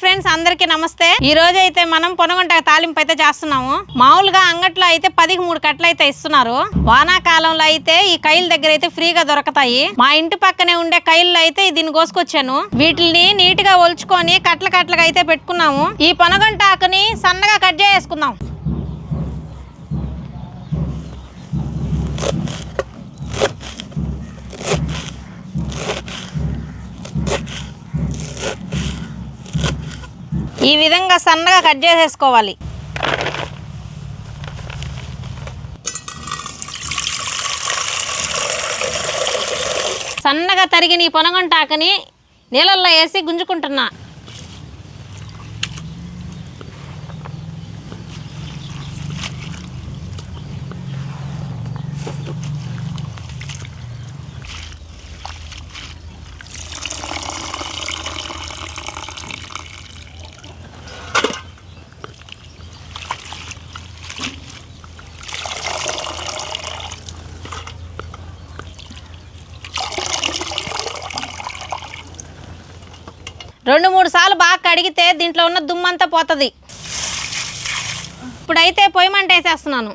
Friends అందరికీ నమస్తే. ఈ రోజు అయితే మనం పొనగొంట తాలింపు అయితే చేస్తున్నాము. మామూలుగా అంగట్లో అయితే పదికి మూడు కట్టలు అయితే ఇస్తున్నారు. వానాకాలంలో అయితే ఈ కైలు దగ్గర అయితే ఫ్రీగా దొరకతాయి. మా ఇంటి పక్కనే ఉండే కైల్లో అయితే దీన్ని కోసుకొచ్చాను. వీటిని నీట్గా ఒలుచుకొని కట్ల కట్లగా అయితే పెట్టుకున్నాము. ఈ పొనగొంట ఆకుని సన్నగా కట్ చేసుకుందాం ఈ విధంగా సన్నగా కట్ చేసేసుకోవాలి. సన్నగా తరిగిన ఈ పొనగంటాకని నీళ్ళల్లో వేసి గుంజుకుంటున్నా. రెండు మూడు సార్లు బాగా కడిగితే దీంట్లో ఉన్న దుమ్మంతా పోతుంది. ఇప్పుడైతే పొయ్యి మంట వేసేస్తున్నాను.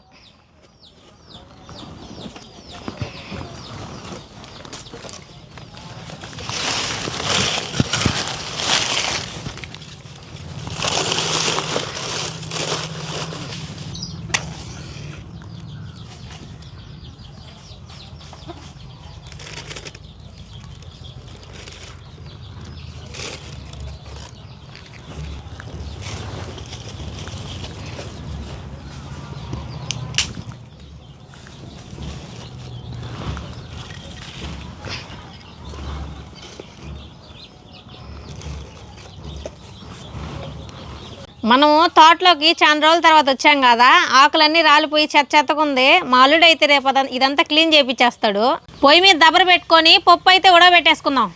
మనము తోటలోకి చాలా రోజుల తర్వాత వచ్చాం కదా ఆకులన్నీ రాలిపోయి చెత్త చెత్తకుంది. మా అల్లుడు అయితే రేపు ఇదంతా క్లీన్ చేపించేస్తాడు పొయ్యి మీద దబర పెట్టుకొని పప్పు అయితే ఉడకబెట్టేసుకుందాం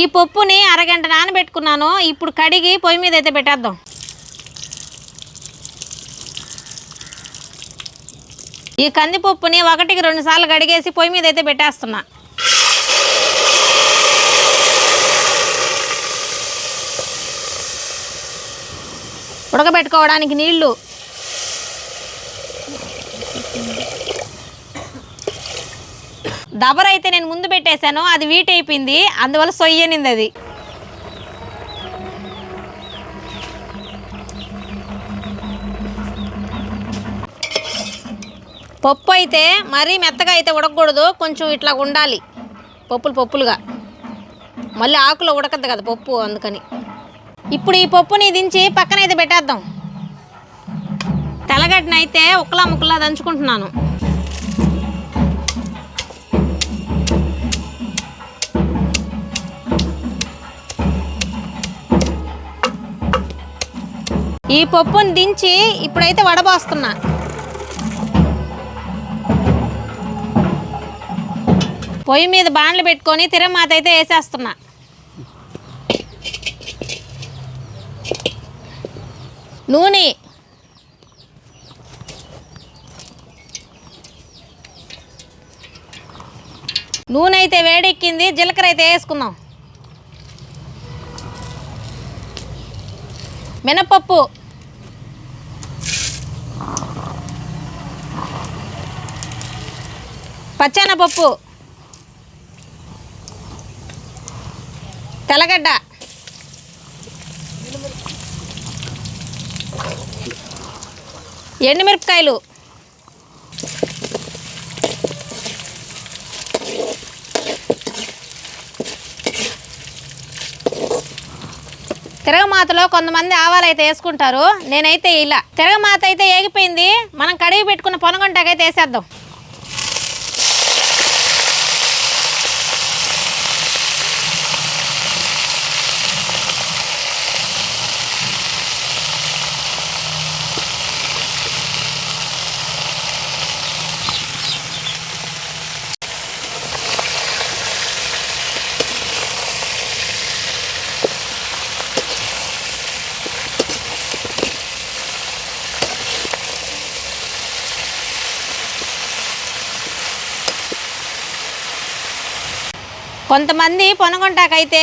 ఈ పప్పుని అరగంట నానబెట్టుకున్నాను. ఇప్పుడు కడిగి పొయ్యి మీద అయితే పెట్టేద్దాం. ఈ కందిపప్పుని ఒకటికి రెండు సార్లు కడిగేసి పొయ్యి మీద అయితే పెట్టేస్తున్నా. ఉడకబెట్టుకోవడానికి నీళ్ళు దబర అయితే నేను ముందు పెట్టేశాను అది వీట్ అయిపోయింది అందువల్ల సొయ్యనింది అది పప్పు అయితే మరీ మెత్తగా అయితే ఉడకకూడదు కొంచెం ఇట్లా ఉండాలి. పప్పులు పప్పులుగా. మళ్ళీ ఆకులో ఉడకద్దు కదా పప్పు అందుకని. ఇప్పుడు ఈ పప్పుని దించి పక్కన అయితే పెట్టేద్దాం. తెల్లగడ్డనైతే ఉక్కలా ముక్కలా దంచుకుంటున్నాను. ఈ పప్పుని దించి ఇప్పుడైతే వడబోస్తున్నా. పొయ్యి మీద బాండ్లు పెట్టుకొని తిరమాత అయితే వేసేస్తున్నా. నూనె. నూనె అయితే వేడెక్కింది జీలకర్ర అయితే వేసుకుందాం. మినపప్పు. పచ్చెనపప్పు. తెల్లగడ్డ. ఎండుమిరపకాయలు. తిరగమాతలో కొంతమంది ఆవాలు అయితే వేసుకుంటారు. నేనైతే ఇలా. తిరగమాత అయితే ఏగిపోయింది. మనం కడిగి పెట్టుకున్న పొనగొంటాకైతే వేసేద్దాం. కొంతమంది పొనగొంటాకైతే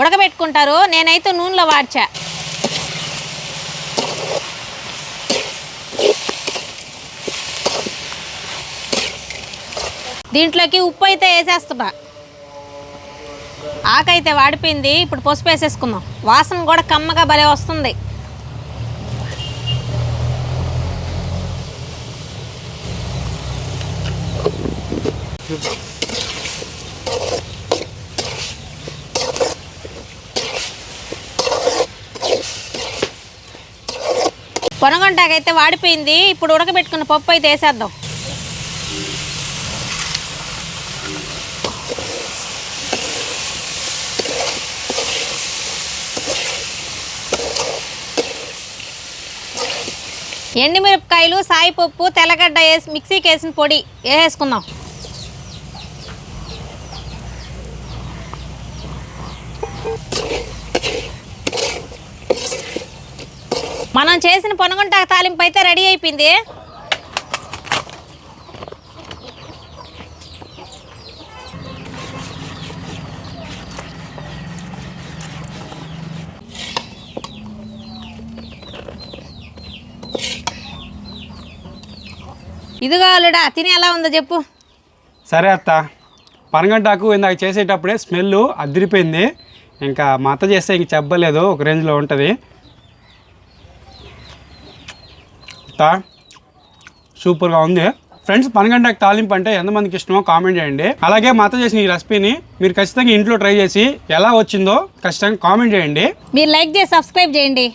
ఉడకబెట్టుకుంటారు. నేనైతే నూనెలో వాడ్చా. దీంట్లోకి ఉప్పు అయితే వేసేస్తున్నా. ఆకైతే వాడిపోయింది. ఇప్పుడు పసుపు వేసేసుకుందాం. వాసన కూడా కమ్మగా భలే వస్తుంది. పొనగొంటాకైతే వాడిపోయింది. ఇప్పుడు ఉడకబెట్టుకున్న పప్పు అయితే వేసేద్దాం. ఎండుమిరపకాయలు సాయిపప్పు తెల్లగడ్డ వేసి మిక్సీకి వేసిన పొడి వేసేసుకుందాం. మనం చేసిన పొనగుంట తాలింపు అయితే రెడీ అయిపోయింది. ఇదిగో అల్లుడా తిని ఎలా ఉందో చెప్పు. సరే అత్త పనగంటాకు ఇందాక చేసేటప్పుడే స్మెల్ అదిరిపోయింది. ఇంకా మా అత్త చేస్తే ఇంక చెప్పలేదు ఒక రేంజ్లో ఉంటుంది. కోఫ్తా సూపర్గా ఉంది. ఫ్రెండ్స్ పనగంటాకు తాలింపు అంటే ఎంతమందికి ఇష్టమో కామెంట్ చేయండి. అలాగే మా చేసిన ఈ రెసిపీని మీరు ఖచ్చితంగా ఇంట్లో ట్రై చేసి ఎలా వచ్చిందో ఖచ్చితంగా కామెంట్ చేయండి. మీరు లైక్ చేసి సబ్స్క్రైబ్ చేయండి.